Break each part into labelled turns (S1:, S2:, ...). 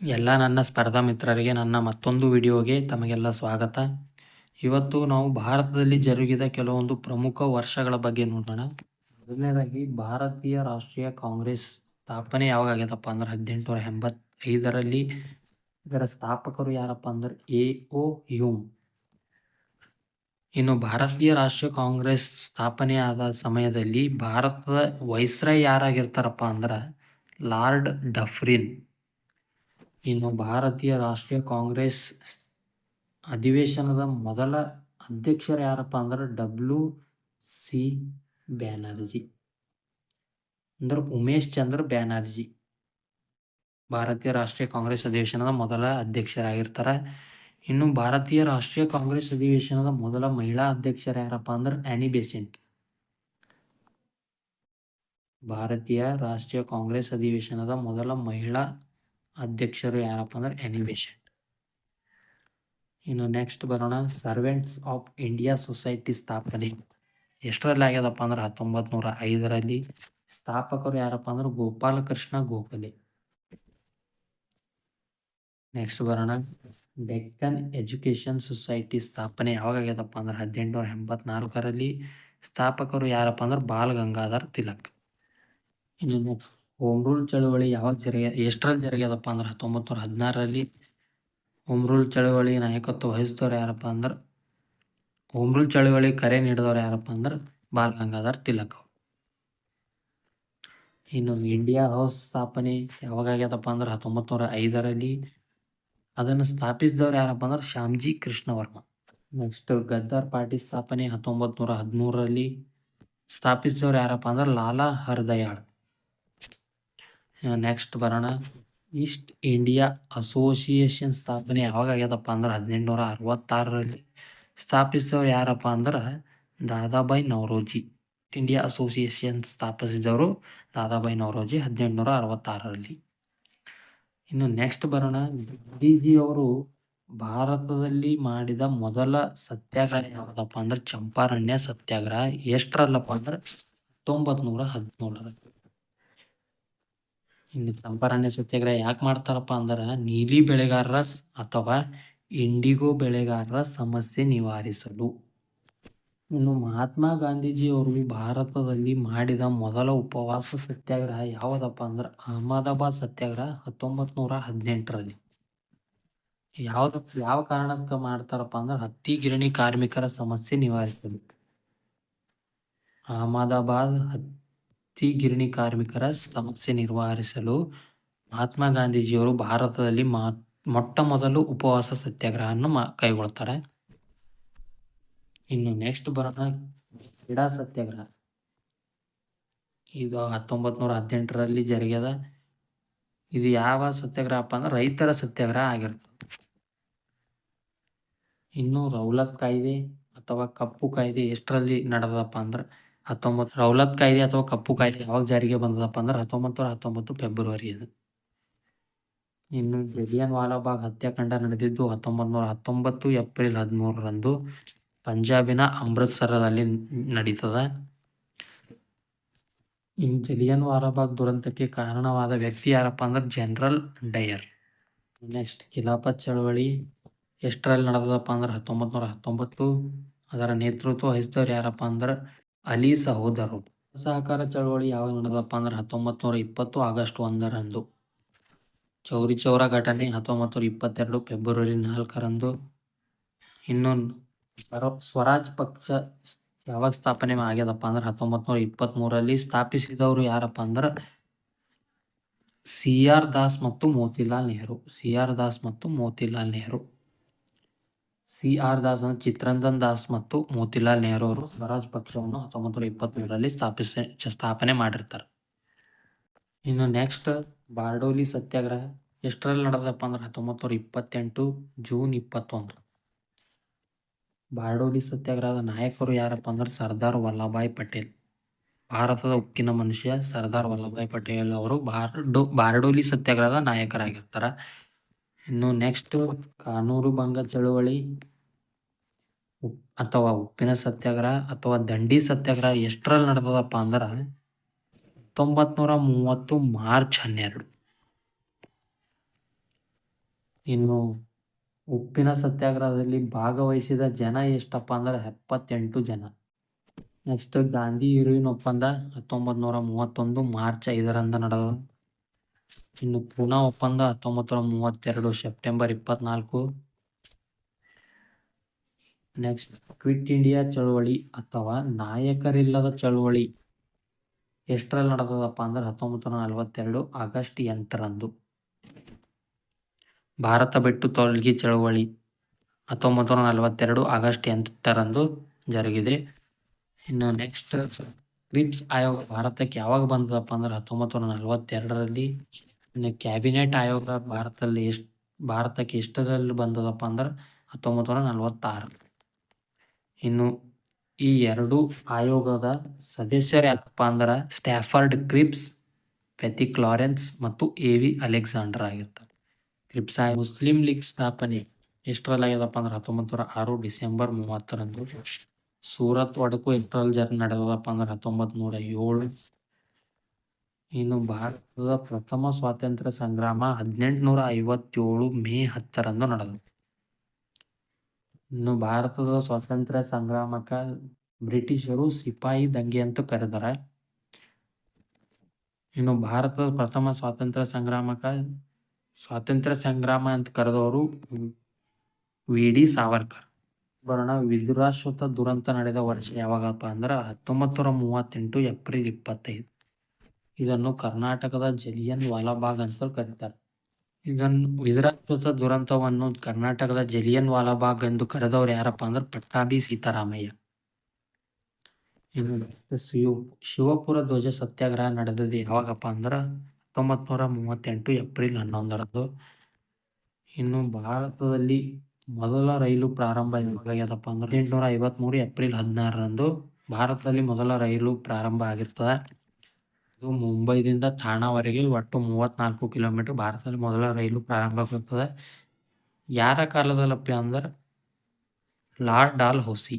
S1: ಎಲ್ಲ ನನ್ನ ಸ್ಪರ್ಧಾ ಮಿತ್ರರಿಗೆ ನನ್ನ ಮತ್ತೊಂದು ವಿಡಿಯೋಗೆ ತಮಗೆಲ್ಲ ಸ್ವಾಗತ. ಇವತ್ತು ನಾವು ಭಾರತದಲ್ಲಿ ಜರುಗಿದ ಕೆಲವೊಂದು ಪ್ರಮುಖ ವರ್ಷಗಳ ಬಗ್ಗೆ ನೋಡೋಣ. ಮೊದಲನೇದಾಗಿ ಭಾರತೀಯ ರಾಷ್ಟ್ರೀಯ ಕಾಂಗ್ರೆಸ್ ಸ್ಥಾಪನೆ ಯಾವಾಗ ಆಗ್ಯದಪ್ಪ ಅಂದ್ರೆ ಹದಿನೆಂಟುನೂರ ಎಂಬತ್ತೈದರಲ್ಲಿ ಇದರ ಸ್ಥಾಪಕರು ಯಾರಪ್ಪ ಅಂದ್ರೆ ಎ ಓ ಹ್ಯೂಮ್ ಇನ್ನು ಭಾರತೀಯ ರಾಷ್ಟ್ರೀಯ ಕಾಂಗ್ರೆಸ್ ಸ್ಥಾಪನೆ ಆದ ಸಮಯದಲ್ಲಿ ಭಾರತದ ವೈಸ್ರಾಯ್ ಯಾರಾಗಿರ್ತಾರಪ್ಪ ಅಂದ್ರೆ ಲಾರ್ಡ್ ಡಫ್ರಿನ್. ಇನ್ನು ಭಾರತೀಯ ರಾಷ್ಟ್ರೀಯ ಕಾಂಗ್ರೆಸ್ ಅಧಿವೇಶನದ ಮೊದಲ ಅಧ್ಯಕ್ಷರು ಯಾರಪ್ಪ ಅಂದ್ರೆ ಡಬ್ಲ್ಯೂ ಸಿ ಬ್ಯಾನರ್ಜಿ. ಅಂದ್ರೆ ಉಮೇಶ್ ಚಂದ್ರ ಬ್ಯಾನರ್ಜಿ. ಭಾರತೀಯ ರಾಷ್ಟ್ರೀಯ ಕಾಂಗ್ರೆಸ್ ಅಧಿವೇಶನದ ಮೊದಲ ಅಧ್ಯಕ್ಷರಾಗಿರ್ತಾರೆ. ಇನ್ನು ಭಾರತೀಯ ರಾಷ್ಟ್ರೀಯ ಕಾಂಗ್ರೆಸ್ ಅಧಿವೇಶನದ ಮೊದಲ ಮಹಿಳಾ ಅಧ್ಯಕ್ಷರು ಯಾರಪ್ಪ ಅಂದ್ರೆ ಆ್ಯನಿ ಬೆಸೆಂಟ್. ಭಾರತೀಯ ರಾಷ್ಟ್ರೀಯ ಕಾಂಗ್ರೆಸ್ ಅಧಿವೇಶನದ ಮೊದಲ ಮಹಿಳಾ ಅಧ್ಯಕ್ಷರು ಯಾರಪ್ಪ ಅಂದ್ರೆ ಎನಿವೇಶನ್ ಇನ್ನು ನೆಕ್ಸ್ಟ್ ಬರೋಣ ಸರ್ವೆಂಟ್ಸ್ ಆಫ್ ಇಂಡಿಯಾ ಸೊಸೈಟಿ ಸ್ಥಾಪನೆ. ಎಷ್ಟರಲ್ಲಿ ಆಗ್ಯದಪ್ಪ ಅಂದ್ರೆ ಹತ್ತೊಂಬತ್ತು ನೂರ ಐದರಲ್ಲಿ ಸ್ಥಾಪಕರು ಯಾರಪ್ಪ ಅಂದ್ರೆ ಗೋಪಾಲಕೃಷ್ಣ ಗೋಖಲೆ. ನೆಕ್ಸ್ಟ್ ಬರೋಣ ಡೆಕ್ಕನ್ ಎಜುಕೇಶನ್ ಸೊಸೈಟಿ ಸ್ಥಾಪನೆ ಯಾವಾಗ ಆಗ್ಯದಪ್ಪ ಅಂದ್ರೆ ಹದಿನೆಂಟುನೂರ ಎಂಬತ್ನಾಲ್ಕರಲ್ಲಿ ಸ್ಥಾಪಕರು ಯಾರಪ್ಪ ಅಂದ್ರೆ ಬಾಲ್ ಗಂಗಾಧರ್ ತಿಲಕ್. ಇನ್ನು ಹೋಮ್ ರೂಲ್ ಚಳುವಳಿ ಯಾವಾಗ ಜರುಗಿ ಎಷ್ಟರಲ್ಲಿ ಜರುಗ್ಯದಪ್ಪ ಅಂದ್ರೆ ಹತ್ತೊಂಬತ್ತು ನೂರ ಹದಿನಾರರಲ್ಲಿ ಹೋಮ್ ಚಳುವಳಿ ನಾಯಕತ್ವ ವಹಿಸಿದವ್ರು ಯಾರಪ್ಪ ಅಂದ್ರೆ ಹೋಮ್ ರೂಲ್ ಚಳುವಳಿ ಕರೆ ನೀಡಿದವ್ರು ಯಾರಪ್ಪ ಅಂದ್ರೆ ಬಾಲ್ ಗಂಗಾಧರ್ ತಿಲಕ್. ಇನ್ನು ಇಂಡಿಯಾ ಹೌಸ್ ಸ್ಥಾಪನೆ ಯಾವಾಗ ಆಗ್ಯದಪ್ಪ ಅಂದ್ರೆ ಹತ್ತೊಂಬತ್ತು ನೂರ ಐದರಲ್ಲಿ ಅದನ್ನು ಸ್ಥಾಪಿಸಿದವ್ರು ಯಾರಪ್ಪ ಅಂದ್ರೆ ಶ್ಯಾಮ್ಜಿ ಕೃಷ್ಣ ವರ್ಮ ನೆಕ್ಸ್ಟ್ ಗದ್ದಾರ್ ಪಾರ್ಟಿ ಸ್ಥಾಪನೆ ಹತ್ತೊಂಬತ್ತು ನೂರ ಹದಿಮೂರರಲ್ಲಿ ಸ್ಥಾಪಿಸಿದವ್ರು ಯಾರಪ್ಪ ಅಂದ್ರೆ ಲಾಲಾ ಹರ್ದಯಾಳ್ ನೆಕ್ಸ್ಟ್ ಬರೋಣ. ಈಸ್ಟ್ ಇಂಡಿಯಾ ಅಸೋಸಿಯೇಷನ್ ಸ್ಥಾಪನೆ ಯಾವಾಗ ಆಗ್ಯದಪ್ಪ ಅಂದ್ರೆ ಹದಿನೆಂಟುನೂರ ಅರವತ್ತಾರರಲ್ಲಿ ಸ್ಥಾಪಿಸಿದವ್ರು ಯಾರಪ್ಪ ಅಂದ್ರೆ Dadabhai Naoroji. East India Association ಸ್ಥಾಪಿಸಿದವರು Dadabhai Naoroji ಹದಿನೆಂಟುನೂರ ಅರವತ್ತಾರರಲ್ಲಿ. ಇನ್ನು ನೆಕ್ಸ್ಟ್ ಬರೋಣ. ಗಾಂಧೀಜಿ ಅವರು ಭಾರತದಲ್ಲಿ ಮಾಡಿದ ಮೊದಲ ಸತ್ಯಾಗ್ರಹ ಯಾವುದಪ್ಪ ಅಂದ್ರೆ ಚಂಪಾರಣ್ಯ ಸತ್ಯಾಗ್ರಹ. ಎಷ್ಟರಲ್ಲಪ್ಪ ಅಂದ್ರೆ ಹತ್ತೊಂಬತ್ತು ನೂರ ಹದಿನೇಳರಲ್ಲಿ. ಇನ್ನು ಚಂಪಾರಣ್ಯ ಸತ್ಯಾಗ್ರಹ ಯಾಕೆ ಮಾಡ್ತಾರಪ್ಪ ಅಂದ್ರೆ, ನೀಲಿ ಬೆಳೆಗಾರರ ಅಥವಾ ಇಂಡಿಗೋ ಬೆಳೆಗಾರರ ಸಮಸ್ಯೆ ನಿವಾರಿಸಲು. ಇನ್ನು ಮಹಾತ್ಮ ಗಾಂಧೀಜಿ ಅವರು ಭಾರತದಲ್ಲಿ ಮಾಡಿದ ಮೊದಲ ಉಪವಾಸ ಸತ್ಯಾಗ್ರಹ ಯಾವುದಪ್ಪ ಅಂದ್ರೆ, ಅಹಮದಾಬಾದ್ ಸತ್ಯಾಗ್ರಹ ಹತ್ತೊಂಬತ್ತು ನೂರ ಹದಿನೆಂಟರಲ್ಲಿ. ಯಾವ್ದು, ಯಾವ ಕಾರಣಕ್ಕೆ ಮಾಡ್ತಾರಪ್ಪ ಅಂದ್ರೆ, ಹತ್ತಿ ಗಿರಣಿ ಕಾರ್ಮಿಕರ ಸಮಸ್ಯೆ ನಿವಾರಿಸಲು. ಅಹಮದಾಬಾದ್ ಹತ್ತಿ ಗಿರಣಿ ಕಾರ್ಮಿಕರ ಸಮಸ್ಯೆ ನಿರ್ವಹಿಸಲು ಮಹಾತ್ಮ ಗಾಂಧೀಜಿಯವರು ಭಾರತದಲ್ಲಿ ಮಾ ಮೊಟ್ಟ ಮೊದಲು ಉಪವಾಸ ಸತ್ಯಾಗ್ರಹವನ್ನು ಮಾ, ಕೈಗೊಳ್ತಾರೆ. ಇನ್ನು ನೆಕ್ಸ್ಟ್ ಬರೋಣ, ಕ್ರೀಡಾ ಸತ್ಯಾಗ್ರಹ. ಇದು ಹತ್ತೊಂಬತ್ತು ನೂರ ಹದಿನೆಂಟರಲ್ಲಿ ಜರುಗ್ಯದ. ಇದು ಯಾವ ಸತ್ಯಾಗ್ರಹಪ್ಪ ಅಂದ್ರೆ ರೈತರ ಸತ್ಯಾಗ್ರಹ ಆಗಿರ್ತದೆ. ಇನ್ನು ರೌಲತ್ ಕಾಯ್ದೆ ಅಥವಾ ಕಪ್ಪು ಕಾಯ್ದೆ ಎಷ್ಟರಲ್ಲಿ ನಡೆದಪ್ಪ ಅಂದ್ರೆ ಹತ್ತೊಂಬತ್ತು, ರೌಲತ್ ಕಾಯ್ದೆ ಅಥವಾ ಕಪ್ಪು ಕಾಯ್ದೆ ಯಾವಾಗ ಜಾರಿಗೆ ಬಂದದಪ್ಪ ಅಂದ್ರೆ ಹತ್ತೊಂಬತ್ತು ನೂರ ಹತ್ತೊಂಬತ್ತು ಫೆಬ್ರವರಿ ಇದು. ಇನ್ನು ಜಲಿಯನ್ ವಾಲಾಬಾಗ್ ಹತ್ಯಾಕಾಂಡ ನಡೆದಿದ್ದು ಹತ್ತೊಂಬತ್ತು ನೂರ ಹತ್ತೊಂಬತ್ತು ಏಪ್ರಿಲ್ ಹದಿಮೂರರಂದು ಪಂಜಾಬಿನ ಅಮೃತ್ಸರದಲ್ಲಿ ನಡೀತದ. ಇನ್ನು ಜಲಿಯನ್ ವಾಲಾಬಾಗ್ ದುರಂತಕ್ಕೆ ಕಾರಣವಾದ ವ್ಯಕ್ತಿ ಯಾರಪ್ಪ ಅಂದ್ರೆ ಜನರಲ್ ಡಯರ್. ನೆಕ್ಸ್ಟ್ ಖಿಲಾಫತ್ ಚಳವಳಿ ಎಷ್ಟರಲ್ಲಿ ನಡೆದದಪ್ಪ ಅಂದ್ರೆ ಹತ್ತೊಂಬತ್ತು ನೂರ ಹತ್ತೊಂಬತ್ತು. ಅದರ ನೇತೃತ್ವ ವಹಿಸಿದವ್ರು ಯಾರಪ್ಪ ಅಂದ್ರೆ ಅಲಿ ಸಹೋದರರು. ಸಹಕಾರ ಚಳವಳಿ ಯಾವಾಗ ನಡೆದಪ್ಪ ಅಂದ್ರೆ ಹತ್ತೊಂಬತ್ತು ನೂರ ಇಪ್ಪತ್ತು ಆಗಸ್ಟ್ ಒಂದರಂದು. ಚೌರಿ ಚೌರ ಘಟನೆ ಹತ್ತೊಂಬತ್ತು ನೂರ ಇಪ್ಪತ್ತೆರಡು ಫೆಬ್ರವರಿ ನಾಲ್ಕರಂದು. ಇನ್ನೊಂದು ಸ್ವರ- ಸ್ವರಾಜ್ ಪಕ್ಷ ಯಾವಾಗ ಸ್ಥಾಪನೆ ಆಗ್ಯದಪ್ಪ ಅಂದ್ರೆ ಹತ್ತೊಂಬತ್ತು ನೂರ ಇಪ್ಪತ್ತ್ಮೂರರಲ್ಲಿ ಸ್ಥಾಪಿಸಿದವರು ಯಾರಪ್ಪ ಅಂದ್ರೆ ಸಿ ಆರ್ ದಾಸ್ ಮತ್ತು ಮೋತಿಲಾಲ್ ನೆಹರು. ಸಿ ಆರ್ ದಾಸ್ ಮತ್ತು ಮೋತಿಲಾಲ್ ನೆಹರು. ಸಿ ಆರ್ ದಾಸ್ ಚಿತ್ರಂಜನ್ ದಾಸ್ ಮತ್ತು ಮೋತಿಲಾಲ್ ನೆಹರು ಅವರು ಸ್ವರಾಜ್ ಪಕ್ಷವನ್ನು ಹತ್ತೊಂಬತ್ತು ನೂರ ಇಪ್ಪತ್ತ್ಮೂರರಲ್ಲಿ ಸ್ಥಾಪಿಸಿ, ಸ್ಥಾಪನೆ ಮಾಡಿರ್ತಾರೆ. ಇನ್ನು ನೆಕ್ಸ್ಟ್ ಬಾರ್ಡೋಲಿ ಸತ್ಯಾಗ್ರಹ. ಎಷ್ಟರಲ್ಲಿ ನಡೆದಪ್ಪ ಅಂದ್ರೆ ಹತ್ತೊಂಬತ್ತು ನೂರ ಇಪ್ಪತ್ತೆಂಟು ಜೂನ್ ಇಪ್ಪತ್ತೊಂದು. ಬಾರ್ಡೋಲಿ ಸತ್ಯಾಗ್ರಹದ ನಾಯಕರು ಯಾರಪ್ಪ ಅಂದ್ರೆ ಸರ್ದಾರ್ ವಲ್ಲಭಾಯ್ ಪಟೇಲ್. ಭಾರತದ ಉಕ್ಕಿನ ಮನುಷ್ಯ ಸರ್ದಾರ್ ವಲ್ಲಭಾಯ್ ಪಟೇಲ್ ಅವರು ಬಾರ್ಡೋ, ಬಾರ್ಡೋಲಿ ಸತ್ಯಾಗ್ರಹದ ನಾಯಕರಾಗಿರ್ತಾರೆ. ಇನ್ನು ನೆಕ್ಸ್ಟ್ ಕಾನೂರು ಭಂಗ ಚಳುವಳಿ ಅಥವಾ ಉಪ್ಪಿನ ಸತ್ಯಾಗ್ರಹ ಅಥವಾ ದಂಡಿ ಸತ್ಯಾಗ್ರಹ ಎಷ್ಟರಲ್ಲಿ ನಡೆದದಪ್ಪ ಅಂದ್ರೆ ಹತ್ತೊಂಬತ್ತು ನೂರ ಮೂವತ್ತು ಮಾರ್ಚ್ ಹನ್ನೆರಡು. ಇನ್ನು ಉಪ್ಪಿನ ಸತ್ಯಾಗ್ರಹದಲ್ಲಿ ಭಾಗವಹಿಸಿದ ಜನ ಎಷ್ಟಪ್ಪ ಅಂದ್ರೆ ಎಪ್ಪತ್ತೆಂಟು ಜನ. ನೆಕ್ಸ್ಟ್ ಗಾಂಧಿ ಇರುವಿನ ಒಪ್ಪಂದ ಹತ್ತೊಂಬತ್ತು ನೂರ ಮೂವತ್ತೊಂದು ಮಾರ್ಚ್ ಐದರಂದು ನಡೆದ ಇನ್ನು ಪೂನಾ ಒಪ್ಪಂದ ಹತ್ತೊಂಬತ್ತು ನೂರ ಮೂವತ್ತೆರಡು ಸೆಪ್ಟೆಂಬರ್ ಇಪ್ಪತ್ನಾಲ್ಕು. ನೆಕ್ಸ್ಟ್ ಕ್ವಿಟ್ ಇಂಡಿಯಾ ಚಳುವಳಿ ಅಥವಾ ನಾಯಕರಿಲ್ಲದ ಚಳುವಳಿ. ಎಷ್ಟರಲ್ಲಿ ನಡೆದದಪ್ಪ ಅಂದ್ರೆ ಹತ್ತೊಂಬತ್ತು ನೂರ ನಲವತ್ತೆರಡು ಆಗಸ್ಟ್ ಎಂಟರಂದು. ಭಾರತ ಬಿಟ್ಟು ತೊಲಗಿ ಚಳುವಳಿ ಹತ್ತೊಂಬತ್ತು ನೂರ ನಲವತ್ತೆರಡು ಆಗಸ್ಟ್ ಎಂಟರಂದು ಜರುಗಿದೆ. ಇನ್ನು ನೆಕ್ಸ್ಟ್ ಕ್ರಿಪ್ಸ್ ಆಯೋಗ ಭಾರತಕ್ಕೆ ಯಾವಾಗ ಬಂದದಪ್ಪ ಅಂದ್ರೆ ಹತ್ತೊಂಬತ್ತು ನೂರ ನಲವತ್ತೆರಡರಲ್ಲಿ ಕ್ಯಾಬಿನೆಟ್ ಆಯೋಗ ಭಾರತದಲ್ಲಿ ಎಷ್ಟು, ಭಾರತಕ್ಕೆ ಎಷ್ಟರಲ್ಲಿ ಬಂದದಪ್ಪ ಅಂದ್ರೆ ಹತ್ತೊಂಬತ್ತು ನೂರ ನಲವತ್ತಾರು. ಇನ್ನು ಈ ಎರಡು ಆಯೋಗದ ಸದಸ್ಯರು ಯಾರಪ್ಪ ಅಂದ್ರೆ ಸ್ಟ್ಯಾಫರ್ಡ್ ಕ್ರಿಪ್ಸ್ ಪೆತಿ ಕ್ಲಾರೆನ್ಸ್ ಮತ್ತು ಎ ವಿ ಅಲೆಕ್ಸಾಂಡರ್ ಆಗಿರ್ತಾರೆ. ಕ್ರಿಪ್ಸ್ ಆಯೋಗ ಮುಸ್ಲಿಂ ಲೀಗ್ ಸ್ಥಾಪನೆ ಎಷ್ಟರಲ್ಲಿ ಆಗ್ಯದಪ್ಪ ಅಂದ್ರೆ ಹತ್ತೊಂಬತ್ತು ನೂರ ಆರು ಡಿಸೆಂಬರ್ ಮೂವತ್ತರಂದು ಸೂರತ್ ಒಡಕು ಇಂಟ್ರಲ್ ಜರ್ ನಡೆದದಪ್ಪ ಅಂದ್ರೆ ಹತ್ತೊಂಬತ್ತು ನೂರ ಏಳು ಇನ್ನು ಭಾರತದ ಪ್ರಥಮ ಸ್ವಾತಂತ್ರ್ಯ ಸಂಗ್ರಾಮ ಹದಿನೆಂಟುನೂರ ಐವತ್ತೇಳು ಮೇ ಹತ್ತರಂದು ನಡೆದ ಇನ್ನು ಭಾರತದ ಸ್ವಾತಂತ್ರ್ಯ ಸಂಗ್ರಾಮಕ್ಕೆ ಬ್ರಿಟಿಷರು ಸಿಪಾಯಿ ದಂಗೆ ಅಂತ ಕರೆದಾರೆ. ಇನ್ನು ಭಾರತದ ಪ್ರಥಮ ಸ್ವಾತಂತ್ರ್ಯ ಸಂಗ್ರಾಮಕ ಸ್ವಾತಂತ್ರ್ಯ ಸಂಗ್ರಾಮ ಅಂತ ಕರೆದವರು ವಿ ಡಿ ಸಾವರ್ಕರ್. ಬರೋಣ. ವಿದುರಾಶ್ವತ ದುರಂತ ನಡೆದ ವರ್ಷ ಯಾವಾಗಪ್ಪ ಅಂದ್ರೆ ಹತ್ತೊಂಬತ್ತು ನೂರ ಮೂವತ್ತೆಂಟು ಏಪ್ರಿಲ್ ಇಪ್ಪತ್ತೈದು. ಇದನ್ನು ಕರ್ನಾಟಕದ ಜಲಿಯನ್ ವಾಲಾಬಾಗ್ ಅಂತ ಕರೀತಾರೆ. ಇದನ್ನು ವಿದುರಾಶ್ವತ ದುರಂತವನ್ನು ಕರ್ನಾಟಕದ ಜಲಿಯನ್ ವಾಲಾಬಾಗ್ ಎಂದು ಕರೆದವರು ಯಾರಪ್ಪ ಅಂದ್ರೆ ಪಟ್ಟಾಭಿ ಸೀತಾರಾಮಯ್ಯ. ಶಿವಪುರ ಧ್ವಜ ಸತ್ಯಾಗ್ರಹ ನಡೆದದ್ದು ಯಾವಾಗಪ್ಪ ಅಂದ್ರೆ ಹತ್ತೊಂಬತ್ತು ನೂರ ಮೂವತ್ತೆಂಟು ಏಪ್ರಿಲ್ ಹನ್ನೊಂದರಂದು. ಇನ್ನು ಭಾರತದಲ್ಲಿ ಮೊದಲ ರೈಲು ಪ್ರಾರಂಭ ಯಾವಾಗ್ಯದಪ್ಪ ಅಂದ್ರೆ ಎಂಟುನೂರ ಐವತ್ತ್ಮೂರು ಏಪ್ರಿಲ್ ಹದಿನಾರರಂದು ಭಾರತದಲ್ಲಿ ಮೊದಲ ರೈಲು ಪ್ರಾರಂಭ ಆಗಿರ್ತದೆ. ಇದು ಮುಂಬೈದಿಂದ ಥಾಣಾವರೆಗೆ ಒಟ್ಟು ಮೂವತ್ತ್ನಾಲ್ಕು ಕಿಲೋಮೀಟರ್ ಭಾರತದಲ್ಲಿ ಮೊದಲ ರೈಲು ಪ್ರಾರಂಭ ಆಗ್ತದೆ. ಯಾರ ಕಾಲದಲ್ಲಪ್ಪ ಅಂದ್ರೆ ಲಾರ್ಡ್ ಡಾಲ್ ಹೋಸಿ.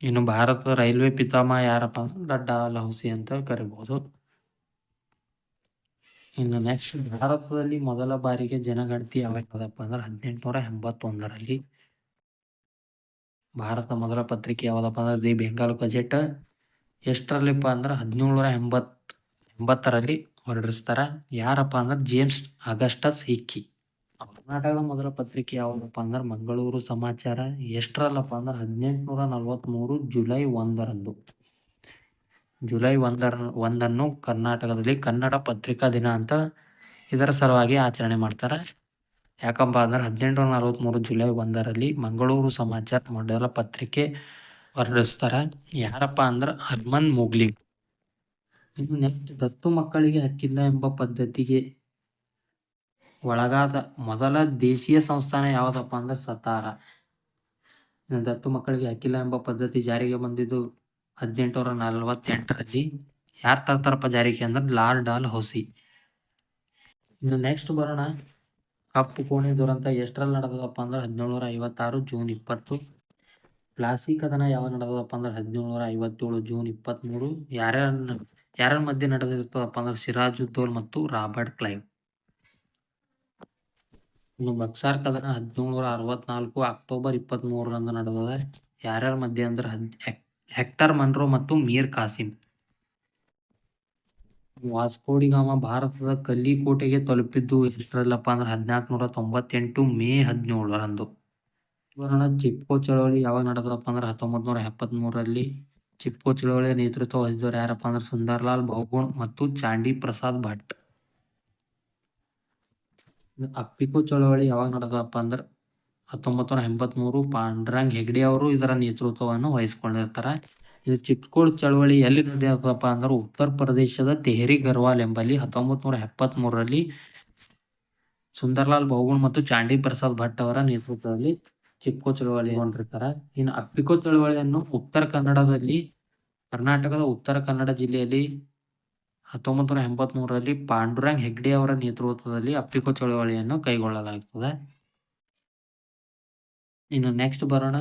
S1: ಇನ್ನು ಭಾರತದ ರೈಲ್ವೆ ಪಿತಾಮಹ ಯಾರಪ್ಪ ಅಂದ್ರೆ ಡಾಲ್ ಹೌಸಿ ಅಂತ ಕರಿಬಹುದು ಇನ್ನು ನೆಕ್ಸ್ಟ್ ಭಾರತದಲ್ಲಿ ಮೊದಲ ಬಾರಿಗೆ ಜನಗಣತಿ ಯಾವಾಗದಪ್ಪ ಅಂದ್ರೆ ಹದಿನೆಂಟುನೂರ ಎಂಬತ್ತೊಂದರಲ್ಲಿ. ಭಾರತ ಮೊದಲ ಪತ್ರಿಕೆ ಯಾವುದಪ್ಪ ಅಂದ್ರೆ ದಿ ಬೆಂಗಾಲ್ ಗಜೆಟ್. ಎಷ್ಟರಲ್ಲಿಪ್ಪ ಅಂದ್ರೆ ಹದಿನೇಳುನೂರ ಎಂಬತ್, ಎಂಬತ್ತರಲ್ಲಿ ಹೊರಡಿಸ್ತಾರೆ. ಯಾರಪ್ಪ ಅಂದ್ರೆ ಜೇಮ್ಸ್ ಆಗಸ್ಟಸ್ ಹಿಕ್ಕಿ. ಕರ್ನಾಟಕದ ಮೊದಲ ಪತ್ರಿಕೆ ಯಾವುದಪ್ಪ ಅಂದ್ರೆ ಮಂಗಳೂರು ಸಮಾಚಾರ. ಎಷ್ಟರಲ್ಲಪ್ಪ ಅಂದ್ರೆ ಹದಿನೆಂಟುನೂರ ನಲವತ್ತ್ಮೂರು ಜುಲೈ ಒಂದರಂದು. ಜುಲೈ ಒಂದರ, ಒಂದನ್ನು ಕರ್ನಾಟಕದಲ್ಲಿ ಕನ್ನಡ ಪತ್ರಿಕಾ ದಿನ ಅಂತ ಇದರ ಸಲುವಾಗಿ ಆಚರಣೆ ಮಾಡ್ತಾರೆ. ಯಾಕಪ್ಪ ಅಂದ್ರೆ ಹದಿನೆಂಟುನೂರ ನಲವತ್ತ್ಮೂರು ಜುಲೈ ಒಂದರಲ್ಲಿ ಮಂಗಳೂರು ಸಮಾಚಾರ ಮೊದಲ ಪತ್ರಿಕೆ ಹೊರಡಿಸ್ತಾರೆ. ಯಾರಪ್ಪ ಅಂದ್ರೆ ಹರ್ಮನ್ ಮುಗ್ಲಿ. ಇನ್ನು ನೆಕ್ಸ್ಟ್ ದತ್ತು ಮಕ್ಕಳಿಗೆ ಹಕ್ಕಿಲ್ಲ ಎಂಬ ಪದ್ಧತಿಗೆ ಒಳಗಾದ ಮೊದಲ ದೇಶೀಯ ಸಂಸ್ಥಾನ ಯಾವುದಪ್ಪ ಅಂದ್ರೆ ಸತಾರ. ದತ್ತು ಮಕ್ಕಳಿಗೆ ಹಕ್ಕಿಲ್ಲ ಎಂಬ ಪದ್ಧತಿ ಜಾರಿಗೆ ಬಂದಿದ್ದು ಹದಿನೆಂಟುನೂರ ನಲವತ್ತೆಂಟರಲ್ಲಿ ಯಾರು ತರ್ತಾರಪ್ಪ ಜಾರಿಗೆ ಅಂದ್ರೆ ಲಾರ್ಡ್ ಡಾಲ್ ಹೌಸಿ. ಇನ್ನು ನೆಕ್ಸ್ಟ್ ಬರೋಣ. ಕಪ್ಪು ಕೋಣೆ ದುರಂತ ಎಷ್ಟರಲ್ಲಿ ನಡೆದದಪ್ಪ ಅಂದ್ರೆ ಹದಿನೇಳುನೂರ ಐವತ್ತಾರು ಜೂನ್ ಇಪ್ಪತ್ತು. ಪ್ಲಾಸಿ ಕದನ ಯಾವಾಗ ನಡೆದದಪ್ಪ ಅಂದ್ರೆ ಹದಿನೇಳುನೂರ ಐವತ್ತೇಳು ಜೂನ್ ಇಪ್ಪತ್ತ್ಮೂರು ಯಾರ್ಯಾರ ಯಾರ್ಯಾರ ಮಧ್ಯೆ ನಡೆದಿರ್ತದಪ್ಪ ಅಂದ್ರೆ ಸಿರಾಜುದ್ದೌಲ್ ಮತ್ತು ರಾಬರ್ಟ್ ಕ್ಲೈವ್. ಇನ್ನು ಬಕ್ಸಾರ್ ಕದನ ಹದಿನೇಳುನೂರ ಅರವತ್ನಾಲ್ಕು ಅಕ್ಟೋಬರ್ ಇಪ್ಪತ್ತ್ಮೂರರಂದು ನಡೆದದ. ಯಾರ್ಯಾರ ಮಧ್ಯೆ ಅಂದ್ರೆ ಹದ್ ಹೆಕ್ಟರ್ ಮನ್ರೋ ಮತ್ತು ಮೀರ್ ಕಾಸಿಂ. ವಾಸ್ಕೋಡಿಗಾಮ ಭಾರತದ ಕಲ್ಲಿಕೋಟೆಗೆ ತಲುಪಿದ್ದು ಎಷ್ಟರಲ್ಲಪ್ಪ ಅಂದ್ರೆ ಹದಿನಾಲ್ಕು ನೂರ ತೊಂಬತ್ತೆಂಟು ಮೇ ಹದಿನೇಳರಂದು. ಇವರನ್ನ ಚಿಪ್ಕೋ ಚಳವಳಿ ಯಾವಾಗ ನಡೆದಪ್ಪ ಅಂದ್ರೆ ಹತ್ತೊಂಬತ್ತು ನೂರ ಎಪ್ಪತ್ತ್ಮೂರರಲ್ಲಿ ಚಿಪ್ಕೋ ಚಳವಳಿಯ ನೇತೃತ್ವ ವಹಿಸಿದವರು ಯಾರಪ್ಪ ಅಂದ್ರೆ ಸುಂದರ್ಲಾಲ್ ಬಹುಗುಣ್ ಮತ್ತು ಚಾಂಡಿ ಪ್ರಸಾದ್ ಭಟ್. ಅಪ್ಪಿಕೋ ಚಳವಳಿ ಯಾವಾಗ ನಡೆದಪ್ಪ ಅಂದ್ರೆ ಹತ್ತೊಂಬತ್ತು ನೂರ ಎಂಬತ್ತ್ಮೂರು ಪಾಂಡುರಂಗ್ ಹೆಗ್ಡೆ ಅವರು ಇದರ ನೇತೃತ್ವವನ್ನು ವಹಿಸಿಕೊಂಡಿರ್ತಾರೆ. ಇದು ಚಿಪ್ಕೋಡ್ ಚಳವಳಿ ಎಲ್ಲಿ ನಡೆಯುತ್ತಪ್ಪ ಅಂದ್ರೆ ಉತ್ತರ ಪ್ರದೇಶದ ತೆಹರಿ ಗರ್ವಾಲ್ ಎಂಬಲ್ಲಿ ಹತ್ತೊಂಬತ್ತು ನೂರ ಎಪ್ಪತ್ತ್ಮೂರರಲ್ಲಿ ಸುಂದರ್ಲಾಲ್ ಬಹುಗುಣ್ ಮತ್ತು ಚಾಂಡಿ ಪ್ರಸಾದ್ ಭಟ್ ಅವರ ನೇತೃತ್ವದಲ್ಲಿ ಚಿಪ್ಕೋ ಚಳವಳಿ ಹೊಂದಿರ್ತಾರೆ. ಇನ್ನು ಅಪ್ಪಿಕೋ ಚಳವಳಿಯನ್ನು ಉತ್ತರ ಕನ್ನಡದಲ್ಲಿ, ಕರ್ನಾಟಕದ ಉತ್ತರ ಕನ್ನಡ ಜಿಲ್ಲೆಯಲ್ಲಿ ಹತ್ತೊಂಬತ್ತು ನೂರ ಎಂಬತ್ತ್ಮೂರರಲ್ಲಿ ಪಾಂಡುರಂಗ್ ಹೆಗ್ಡೆ ಅವರ ನೇತೃತ್ವದಲ್ಲಿ ಅಪ್ಪಿಕೋ ಚಳವಳಿಯನ್ನು ಕೈಗೊಳ್ಳಲಾಗುತ್ತದೆ ಇನ್ನು ನೆಕ್ಸ್ಟ್ ಬರೋಣ.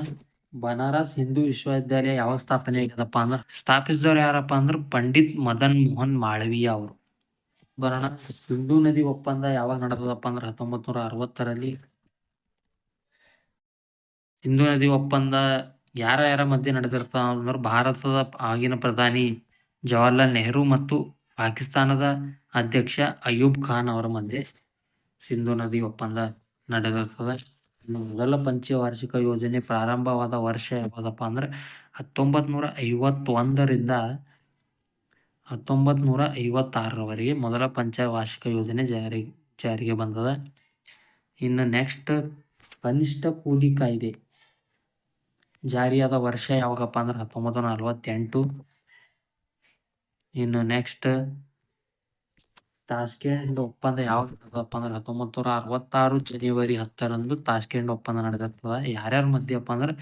S1: ಬನಾರಸ್ ಹಿಂದೂ ವಿಶ್ವವಿದ್ಯಾಲಯ ಯಾವಾಗ ಸ್ಥಾಪನೆ ಆಗ್ಯದಪ್ಪ ಅಂದ್ರೆ ಸ್ಥಾಪಿಸಿದವ್ರು ಯಾರಪ್ಪ ಅಂದ್ರೆ ಪಂಡಿತ್ ಮದನ್ ಮೋಹನ್ ಮಾಳವೀಯ ಅವರು. ಬರೋಣ. ಸಿಂಧೂ ನದಿ ಒಪ್ಪಂದ ಯಾವಾಗ ನಡೆದದಪ್ಪ ಅಂದ್ರೆ ಹತ್ತೊಂಬತ್ ನೂರ ಅರವತ್ತರಲ್ಲಿ. ಸಿಂಧೂ ನದಿ ಒಪ್ಪಂದ ಯಾರ ಯಾರ ಮಧ್ಯೆ ನಡೆದಿರ್ತಾವ ಅಂದ್ರೆ ಭಾರತದ ಆಗಿನ ಪ್ರಧಾನಿ ಜವಾಹರ್ಲಾಲ್ ನೆಹರು ಮತ್ತು ಪಾಕಿಸ್ತಾನದ ಅಧ್ಯಕ್ಷ ಅಯೂಬ್ ಖಾನ್ ಅವರ ಮಧ್ಯೆ ಸಿಂಧೂ ನದಿ ಒಪ್ಪಂದ ನಡೆದಿರ್ತದೆ. ಮೊದಲ ಪಂಚವಾರ್ಷಿಕ ಯೋಜನೆ ಪ್ರಾರಂಭವಾದ ವರ್ಷ ಯಾವುದಪ್ಪ ಅಂದ್ರೆ ಹತ್ತೊಂಬತ್ತು ನೂರ ಐವತ್ತೊಂದರಿಂದ ಹತ್ತೊಂಬತ್ತು ನೂರ ಐವತ್ತಾರರವರೆಗೆ ಮೊದಲ ಪಂಚವಾರ್ಷಿಕ ಯೋಜನೆ ಜಾರಿ, ಜಾರಿಗೆ ಬಂದದ. ಇನ್ನು ನೆಕ್ಸ್ಟ್ ಕನಿಷ್ಠ ಕೂಲಿ ಕಾಯ್ದೆ ಜಾರಿಯಾದ ವರ್ಷ ಯಾವಾಗಪ್ಪ ಅಂದ್ರೆ ಹತ್ತೊಂಬತ್ತು ನೂರ ನಲವತ್ತೆಂಟು ಇನ್ನು ನೆಕ್ಸ್ಟ್ ತಾಸ್ಕೆಂಟ್ ಒಪ್ಪಂದ ಯಾವಾಗ ನಡೆದಪ್ಪ ಅಂದ್ರೆ ಹತ್ತೊಂಬತ್ತು ನೂರ ಅರವತ್ತಾರು ಜನವರಿ ಹತ್ತರಂದು ತಾಸ್ಕೆಂಡ್ ಒಪ್ಪಂದ ನಡೆದಿರ್ತದ ಯಾರ್ಯಾರ ಮಧ್ಯಪ್ಪ ಅಂದ್ರೆ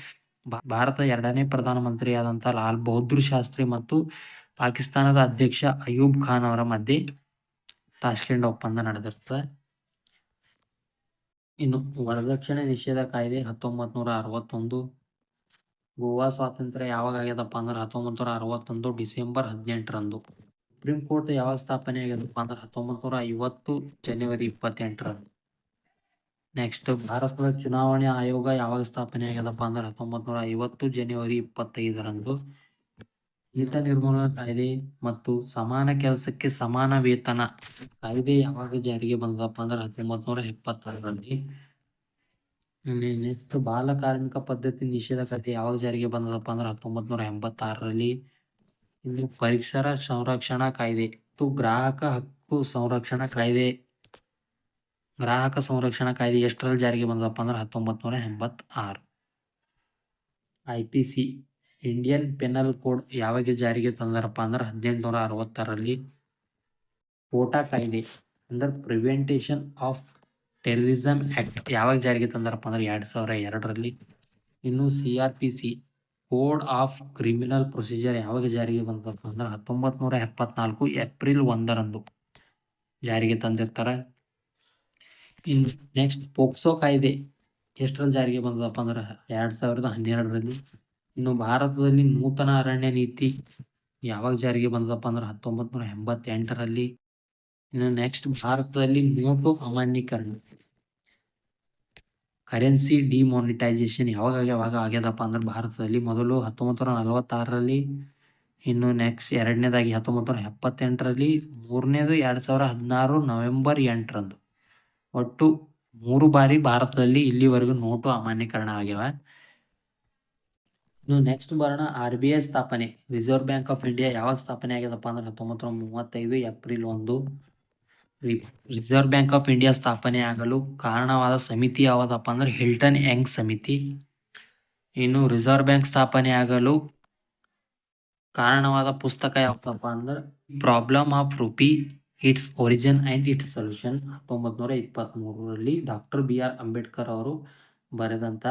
S1: ಭಾರತ ಎರಡನೇ ಪ್ರಧಾನಮಂತ್ರಿ ಆದಂತ ಲಾಲ್ ಬಹದ್ದೂರ್ ಶಾಸ್ತ್ರಿ ಮತ್ತು ಪಾಕಿಸ್ತಾನದ ಅಧ್ಯಕ್ಷ ಅಯೂಬ್ ಖಾನ್ ಅವರ ಮಧ್ಯೆ ತಾಸ್ಕೆಂಡ್ ಒಪ್ಪಂದ ನಡೆದಿರ್ತದೆ. ಇನ್ನು ವರದಕ್ಷಿಣೆ ನಿಷೇಧ ಕಾಯ್ದೆ ಹತ್ತೊಂಬತ್ತು ನೂರ ಅರವತ್ತೊಂದು. ಗೋವಾ ಸ್ವಾತಂತ್ರ್ಯ ಯಾವಾಗ ಆಗ್ಯದಪ್ಪ ಅಂದ್ರೆ ಹತ್ತೊಂಬತ್ತು ನೂರ ಅರವತ್ತೊಂದು ಡಿಸೆಂಬರ್ ಹದಿನೆಂಟರಂದು. ಸುಪ್ರೀಂ ಕೋರ್ಟ್ ಯಾವಾಗ ಸ್ಥಾಪನೆ ಆಗ್ಯದಪ್ಪ ಅಂದ್ರೆ ಹತ್ತೊಂಬತ್ತು ನೂರ ಐವತ್ತು ಜನವರಿ ಇಪ್ಪತ್ತೆಂಟರಂದು. ನೆಕ್ಸ್ಟ್ ಭಾರತದ ಚುನಾವಣೆ ಆಯೋಗ ಯಾವಾಗ ಸ್ಥಾಪನೆ ಆಗ್ಯದಪ್ಪ ಅಂದ್ರೆ ಹತ್ತೊಂಬತ್ತು ನೂರ ಐವತ್ತು ಜನವರಿ ಇಪ್ಪತ್ತೈದರಂದು. ಈತ ನಿರ್ಮೂಲನಾ ಕಾಯ್ದೆ ಮತ್ತು ಸಮಾನ ಕೆಲಸಕ್ಕೆ ಸಮಾನ ವೇತನ ಕಾಯ್ದೆ ಯಾವಾಗ ಜಾರಿಗೆ ಬಂದದಪ್ಪ ಅಂದ್ರೆ ಹತ್ತೊಂಬತ್ತು ನೂರ ಎಪ್ಪತ್ತಾರರಲ್ಲಿ ನೆಕ್ಸ್ಟ್ ಬಾಲ ಕಾರ್ಮಿಕ ಪದ್ಧತಿ ನಿಷೇಧ ಕಾಯ್ದೆ ಯಾವಾಗ ಜಾರಿಗೆ ಬಂದದಪ್ಪ ಅಂದ್ರೆ ಹತ್ತೊಂಬತ್ತು ನೂರ ಎಂಬತ್ತಾರರಲ್ಲಿ ಇನ್ನು ಪರಿಸರ ಸಂರಕ್ಷಣಾ ಕಾಯ್ದೆ. ಮತ್ತು ಗ್ರಾಹಕ ಹಕ್ಕು ಸಂರಕ್ಷಣಾ ಕಾಯ್ದೆ. ಗ್ರಾಹಕ ಸಂರಕ್ಷಣಾ ಕಾಯ್ದೆ ಎಷ್ಟರಲ್ಲಿ ಜಾರಿಗೆ ಬಂದಪ್ಪ ಅಂದ್ರೆ ಹತ್ತೊಂಬತ್ತು ನೂರ ಎಂಬತ್ತಾರು. I P C Indian Penal Code ಯಾವಾಗ ಜಾರಿಗೆ ತಂದಾರಪ್ಪ ಅಂದ್ರೆ ಹದಿನೆಂಟುನೂರ ಅರವತ್ತರಲ್ಲಿ. ಕೋಟಾ ಕಾಯ್ದೆ ಅಂದ್ರೆ ಪ್ರಿವೆಂಟೇಷನ್ ಆಫ್ ಟೆರರಿಸಮ್ ಆ್ಯಕ್ಟ್ ಯಾವಾಗ ಜಾರಿಗೆ ತಂದಾರಪ್ಪ ಅಂದ್ರೆ ಎರಡು ಸಾವಿರ ಎರಡರಲ್ಲಿ. ಇನ್ನು C R P C Code of Criminal Procedure ಯಾವಾಗ ಜಾರಿಗೆ ಬಂದಪ್ಪ ಅಂದ್ರೆ ಹತ್ತೊಂಬತ್ತು ನೂರ ಎಪ್ಪತ್ನಾಲ್ಕು ಏಪ್ರಿಲ್ ಒಂದರಂದು ಜಾರಿಗೆ ತಂದಿರ್ತಾರೆ. ಇನ್ ನೆಕ್ಸ್ಟ್ ಪೋಕ್ಸೋ ಕಾಯ್ದೆ ಎಷ್ಟರಲ್ಲಿ ಜಾರಿಗೆ ಬಂದದಪ್ಪ ಅಂದ್ರೆ ಎರಡು ಸಾವಿರದ ಹನ್ನೆರಡರಲ್ಲಿ. ಇನ್ನು ಭಾರತದಲ್ಲಿ ನೂತನ ಅರಣ್ಯ ನೀತಿ ಯಾವಾಗ ಜಾರಿಗೆ ಬಂದದಪ್ಪ ಅಂದ್ರೆ ಹತ್ತೊಂಬತ್ತು ನೂರ ಎಂಬತ್ತೆಂಟರಲ್ಲಿ. ಇನ್ನು ನೆಕ್ಸ್ಟ್ ಭಾರತದಲ್ಲಿ ನೋಟು ಅಮಾನ್ಯೀಕರಣ. ಕರೆನ್ಸಿ ಡಿಮಾನಿಟೈಸೇಷನ್ ಯಾವಾಗ ಯಾವಾಗ ಆಗ್ಯದಪ್ಪ ಅಂದ್ರೆ ಭಾರತದಲ್ಲಿ ಮೊದಲು ಹತ್ತೊಂಬತ್ತು ನೂರ ನಲವತ್ತಾರರಲ್ಲಿ, ಇನ್ನು ನೆಕ್ಸ್ಟ್ ಎರಡನೇದಾಗಿ ಹತ್ತೊಂಬತ್ತು ನೂರ ಎಪ್ಪತ್ತೆಂಟರಲ್ಲಿ, ಮೂರನೇದು ಎರಡು ಸಾವಿರ ಹದಿನಾರು ನವೆಂಬರ್ ಎಂಟರಂದು. ಒಟ್ಟು ಮೂರು ಬಾರಿ ಭಾರತದಲ್ಲಿ ಇಲ್ಲಿವರೆಗೂ ನೋಟು ಅಮಾನ್ಯೀಕರಣ ಆಗ್ಯವ. ಇನ್ನು ನೆಕ್ಸ್ಟ್ ಬರೋಣ, ಆರ್ ಬಿ ಐ ಸ್ಥಾಪನೆ. ರಿಸರ್ವ್ ಬ್ಯಾಂಕ್ ಆಫ್ ಇಂಡಿಯಾ ಯಾವಾಗ ಸ್ಥಾಪನೆ ಆಗ್ಯದಪ್ಪ ಅಂದ್ರೆ ಹತ್ತೊಂಬತ್ತು ನೂರ ಮೂವತ್ತೈದು ಏಪ್ರಿಲ್ ಒಂದು. ರಿಸರ್ವ್ ಬ್ಯಾಂಕ್ ಆಫ್ ಇಂಡಿಯಾ ಸ್ಥಾಪನೆ ಆಗಲು ಕಾರಣವಾದ ಸಮಿತಿ ಯಾವುದಪ್ಪ ಅಂದ್ರೆ ಹಿಲ್ಟನ್ ಯಂಗ್ ಸಮಿತಿ. ಇನ್ನು ರಿಸರ್ವ್ ಬ್ಯಾಂಕ್ ಸ್ಥಾಪನೆ ಆಗಲು ಕಾರಣವಾದ ಪುಸ್ತಕ ಯಾವ್ದಪ್ಪ ಅಂದ್ರೆ Problem of Rupee Its Origin and Its Solution ಹತ್ತೊಂಬತ್ತು ನೂರ ಇಪ್ಪತ್ತ್ಮೂರರಲ್ಲಿ ಡಾಕ್ಟರ್ ಬಿ ಆರ್ ಅಂಬೇಡ್ಕರ್ ಅವರು ಬರೆದಂಥ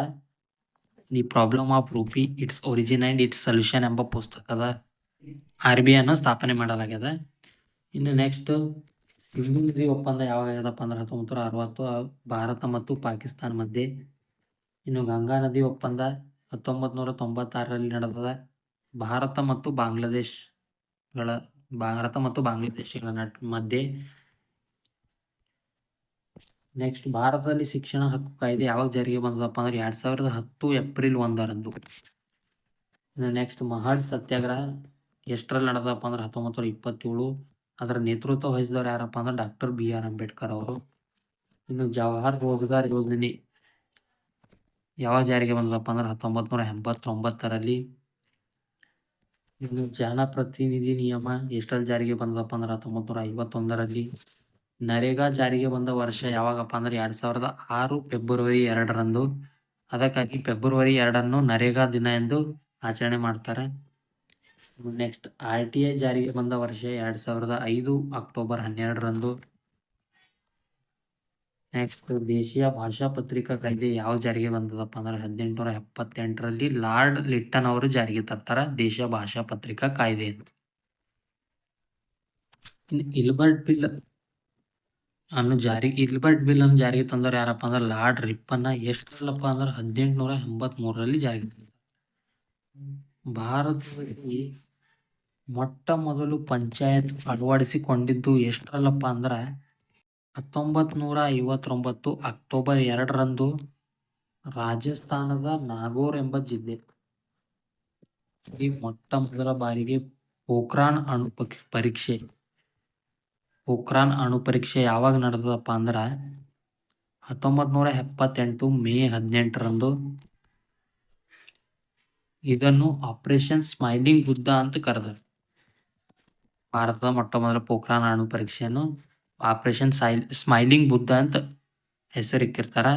S1: The Problem of Rupee Its Origin and Its Solution ಎಂಬ ಪುಸ್ತಕದ ಆರ್ ಬಿ ಐನ ಸ್ಥಾಪನೆ ಮಾಡಲಾಗಿದೆ. ಇನ್ನು ನೆಕ್ಸ್ಟ್ ಸಿಂಧು ನದಿ ಒಪ್ಪಂದ ಯಾವಾಗ ಆಗ್ಯದಪ್ಪ ಅಂದ್ರೆ ಹತ್ತೊಂಬತ್ತು ಅರವತ್ತು ಭಾರತ ಮತ್ತು ಪಾಕಿಸ್ತಾನ ಮಧ್ಯೆ. ಇನ್ನು ಗಂಗಾ ನದಿ ಒಪ್ಪಂದ ಹತ್ತೊಂಬತ್ತು ನೂರ ತೊಂಬತ್ತಾರರಲ್ಲಿ ನಡೆದದ. ಭಾರತ ಮತ್ತು ಬಾಂಗ್ಲಾದೇಶಗಳ, ಭಾರತ ಮತ್ತು ಬಾಂಗ್ಲಾದೇಶಗಳ ಮಧ್ಯೆ. ನೆಕ್ಸ್ಟ್ ಭಾರತದಲ್ಲಿ ಶಿಕ್ಷಣ ಹಕ್ಕು ಕಾಯ್ದೆ ಯಾವಾಗ ಜಾರಿಗೆ ಬಂದದಪ್ಪ ಅಂದ್ರೆ ಎರಡ್ ಸಾವಿರದ ಹತ್ತು ಏಪ್ರಿಲ್ ಒಂದರಂದು. ನೆಕ್ಸ್ಟ್ ಮಹಾಡ್ ಸತ್ಯಾಗ್ರಹ ಎಷ್ಟರಲ್ಲಿ ನಡೆದಪ್ಪ ಅಂದ್ರೆ ಹತ್ತೊಂಬತ್ತು ನೂರ ಇಪ್ಪತ್ತೇಳು ಅದರ ನೇತೃತ್ವ ವಹಿಸಿದವರು ಯಾರಪ್ಪ ಅಂದ್ರೆ ಡಾಕ್ಟರ್ ಬಿ ಆರ್ ಅಂಬೇಡ್ಕರ್ ಅವರು. ಇನ್ನು ಜವಾಹರ್ ರೋಜ್ಗಾರ್ ಯೋಜನೆ ಯಾವಾಗ ಜಾರಿಗೆ ಬಂದದಪ್ಪ ಅಂದ್ರೆ ಹತ್ತೊಂಬತ್ತು ನೂರ ಎಂಬತ್ತೊಂಬತ್ತರಲ್ಲಿ ಇನ್ನು ಜನಪ್ರತಿನಿಧಿ ನಿಯಮ ಎಷ್ಟರಲ್ಲಿ ಜಾರಿಗೆ ಬಂದದಪ್ಪ ಅಂದ್ರೆ ಹತ್ತೊಂಬತ್ತು ನೂರ ಐವತ್ತೊಂದರಲ್ಲಿ ನರೇಗಾ ಜಾರಿಗೆ ಬಂದ ವರ್ಷ ಯಾವಾಗಪ್ಪ ಅಂದ್ರೆ ಎರಡು ಸಾವಿರದ ಆರು ಫೆಬ್ರವರಿ ಎರಡರಂದು. ಅದಕ್ಕಾಗಿ ಫೆಬ್ರವರಿ ಎರಡನ್ನು ನರೇಗಾ ದಿನ ಎಂದು ಆಚರಣೆ ಮಾಡ್ತಾರೆ. ನೆಕ್ಸ್ಟ್ ಆರ್ ಟಿ ಐ ಜಾರಿಗೆ ಬಂದ ವರ್ಷ ಎರಡು ಸಾವಿರದ ಐದು ಅಕ್ಟೋಬರ್ ಹನ್ನೆರಡರಂದು ನೆಕ್ಸ್ಟ್ ದೇಶೀಯ ಭಾಷಾ ಪತ್ರಿಕಾ ಕಾಯ್ದೆ ಯಾವ ಜಾರಿಗೆ ಬಂದದಪ್ಪ ಅಂದ್ರೆ ಹದಿನೆಂಟುನೂರ ಎಪ್ಪತ್ತೆಂಟರಲ್ಲಿ ಲಾರ್ಡ್ ಲಿಟ್ಟನ್ ಅವರು ಜಾರಿಗೆ ತರ್ತಾರ ದೇಶೀಯ ಭಾಷಾ ಪತ್ರಿಕಾ ಕಾಯ್ದೆ ಅಂತ ಇಲ್ಬರ್ಟ್ ಬಿಲ್ ಅನ್ನು ಜಾರಿಗೆ ಇಲ್ಬರ್ಟ್ ಬಿಲ್ ಅನ್ನು ಜಾರಿಗೆ ತಂದವರು ಯಾರಪ್ಪ ಅಂದ್ರೆ ಲಾರ್ಡ್ ರಿಪ್ಪನ್ನ ಎಷ್ಟಲ್ಲಪ್ಪ ಅಂದ್ರೆ ಹದಿನೆಂಟುನೂರ ಎಂಬತ್ಮೂರರಲ್ಲಿ ಜಾರಿಗೆ. ಭಾರತದಲ್ಲಿ ಮೊಟ್ಟ ಮೊದಲು ಪಂಚಾಯತ್ ಅಳವಡಿಸಿಕೊಂಡಿದ್ದು ಎಷ್ಟರಲ್ಲಪ್ಪ ಅಂದ್ರೆ ಹತ್ತೊಂಬತ್ತು ನೂರ ಐವತ್ತೊಂಬತ್ತು ಅಕ್ಟೋಬರ್ ಎರಡರಂದು ರಾಜಸ್ಥಾನದ ನಾಗೋರ್ ಎಂಬ ಜಿಲ್ಲೆ ಈ ಮೊಟ್ಟ ಮೊದಲ ಬಾರಿಗೆ ಪೋಖ್ರಾನ್ ಅಣು ಪರೀಕ್ಷೆ, ಪೋಖ್ರಾನ್ ಅಣು ಪರೀಕ್ಷೆ ಯಾವಾಗ ನಡೆದದಪ್ಪ ಅಂದ್ರೆ ಹತ್ತೊಂಬತ್ತು ನೂರ ಎಪ್ಪತ್ತೆಂಟು ಮೇ ಹದಿನೆಂಟರಂದು ಇದನ್ನು ಆಪರೇಷನ್ ಸ್ಮೈಲಿಂಗ್ ಬುದ್ಧ ಅಂತ ಕರೆದರು. ಭಾರತದ ಮೊಟ್ಟ ಮೊದಲ ಪೋಖ್ರಾನ್ ಅಣು ಪರೀಕ್ಷೆಯನ್ನು ಆಪರೇಷನ್ ಸೈಲ್ ಸ್ಮೈಲಿಂಗ್ ಬುದ್ಧ ಅಂತ ಹೆಸರಿಕ್ಕಿರ್ತಾರ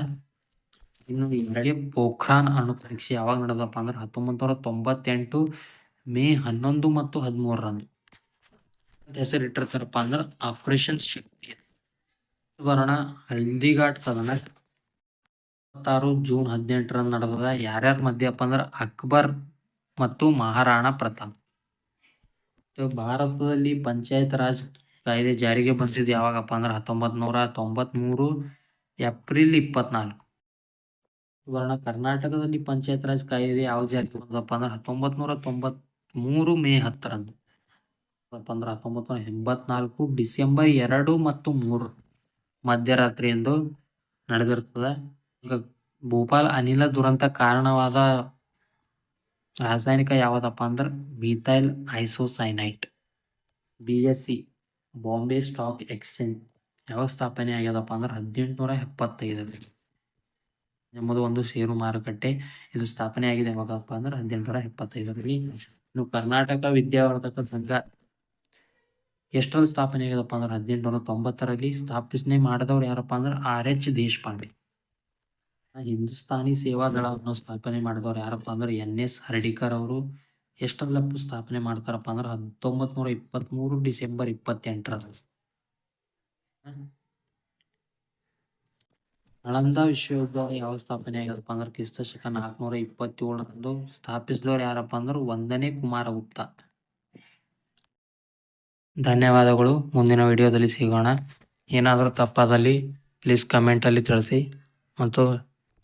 S1: ಇನ್ನು ಎರಡೇ ಪೋಖ್ರಾನ್ ಅಣು ಪರೀಕ್ಷೆ ಯಾವಾಗ ನಡೆದಪ್ಪ ಅಂದ್ರೆ ಹತ್ತೊಂಬತ್ತು ನೂರ ತೊಂಬತ್ತೆಂಟು ಮೇ ಹನ್ನೊಂದು ಮತ್ತು ಹದಿಮೂರರಂದು. ಹೆಸರಿಟ್ಟಿರ್ತಾರಪ್ಪ ಅಂದ್ರೆ ಆಪರೇಷನ್ ಶಕ್ತಿ ಬರೋಣ ಹಳ್ದಿಘಾಟ್ ಕದನ ಇಪ್ಪತ್ತಾರು ಜೂನ್ ಹದಿನೆಂಟರಂದು ನಡೆದದ ಯಾರ್ಯಾರ ಮಧ್ಯಪ್ಪ ಅಂದ್ರೆ ಅಕ್ಬರ್ ಮತ್ತು ಮಹಾರಾಣಾ ಪ್ರತಾಪ್. ಭಾರತದಲ್ಲಿ ಪಂಚಾಯತ್ ರಾಜ್ ಕಾಯ್ದೆ ಜಾರಿಗೆ ಬಂದಿದ್ದು ಯಾವಾಗಪ್ಪ ಅಂದ್ರೆ ಹತ್ತೊಂಬತ್ತು ನೂರ ತೊಂಬತ್ಮೂರು ಏಪ್ರಿಲ್ ಇಪ್ಪತ್ನಾಲ್ಕು. ವರ್ಣ ಕರ್ನಾಟಕದಲ್ಲಿ ಪಂಚಾಯತ್ ರಾಜ್ ಕಾಯ್ದೆ ಯಾವಾಗ ಜಾರಿಗೆ ಬಂದಪ್ಪ ಅಂದ್ರೆ ಹತ್ತೊಂಬತ್ತು ನೂರ ತೊಂಬತ್ಮೂರು ಮೇ ಹತ್ತರಂದು. ಅಂದ್ರೆ ಹತ್ತೊಂಬತ್ತು ನೂರ ಎಂಬತ್ನಾಲ್ಕು ಡಿಸೆಂಬರ್ ಎರಡು ಮತ್ತು ಮೂರು ಮಧ್ಯರಾತ್ರಿ ಎಂದು ನಡೆದಿರ್ತದೆ. ಭೋಪಾಲ್ ಅನಿಲ ದುರಂತ ಕಾರಣವಾದ ರಾಸಾಯನಿಕ ಯಾವುದಪ್ಪ ಅಂದ್ರೆ methyl isocyanate. B S C Bombay Stock Exchange ಯಾವಾಗ ಸ್ಥಾಪನೆ ಆಗ್ಯದಪ್ಪ ಅಂದ್ರೆ ಹದಿನೆಂಟುನೂರ ಎಪ್ಪತ್ತೈದರಲ್ಲಿ. ನಮ್ಮದು ಒಂದು ಷೇರು ಮಾರುಕಟ್ಟೆ ಇದು ಸ್ಥಾಪನೆ ಆಗಿದೆ ಯಾವಾಗಪ್ಪ ಅಂದ್ರೆ ಹದಿನೆಂಟುನೂರ ಎಪ್ಪತ್ತೈದರಲ್ಲಿ. ಇನ್ನು ಕರ್ನಾಟಕ ವಿದ್ಯಾವರ್ಧಕ ಸಂಘ ಎಷ್ಟರಲ್ಲಿ ಸ್ಥಾಪನೆ ಆಗ್ಯದಪ್ಪ ಅಂದ್ರೆ ಹದಿನೆಂಟುನೂರ ತೊಂಬತ್ತರಲ್ಲಿ ಸ್ಥಾಪನೆ ಮಾಡಿದವ್ರು ಯಾರಪ್ಪ ಅಂದ್ರೆ ಆರ್ ಎಚ್ ದೇಶಪಾಂಡೆ. ಹಿಂದೂಸ್ತಾನಿ ಸೇವಾದಳವನ್ನು ಸ್ಥಾಪನೆ ಮಾಡಿದವ್ರು ಯಾರಪ್ಪ ಅಂದ್ರೆ ಎನ್ ಎಸ್ ಹರ್ಡಿಕರ್ ಅವರು. ಎಷ್ಟರಲ್ಲಪ್ಪ ಸ್ಥಾಪನೆ ಮಾಡ್ತಾರಪ್ಪ ಅಂದ್ರೆ ಹತ್ತೊಂಬತ್ ನೂರ ಇಪ್ಪತ್ತ್ಮೂರು ಡಿಸೆಂಬರ್ ಇಪ್ಪತ್ತೆಂಟರಲ್ಲಿ ನಳಂದ ವಿಶ್ವವಿದ್ಯಾಲಯ ಯಾವ ಸ್ಥಾಪನೆ ಆಗ್ಯದಪ್ಪ ಅಂದ್ರೆ ಕ್ರಿಸ್ತ ಶಕ ನಾಲ್ಕುನೂರ ಇಪ್ಪತ್ತೇಳರಂದು ಸ್ಥಾಪಿಸಿದವ್ರು ಯಾರಪ್ಪ ಅಂದ್ರೆ ಒಂದನೇ ಕುಮಾರಗುಪ್ತ. ಧನ್ಯವಾದಗಳು. ಮುಂದಿನ ವಿಡಿಯೋದಲ್ಲಿ ಸಿಗೋಣ. ಏನಾದರೂ ತಪ್ಪಾದಲ್ಲಿ ಪ್ಲೀಸ್ ಕಮೆಂಟಲ್ಲಿ ತಿಳಿಸಿ. ಮತ್ತು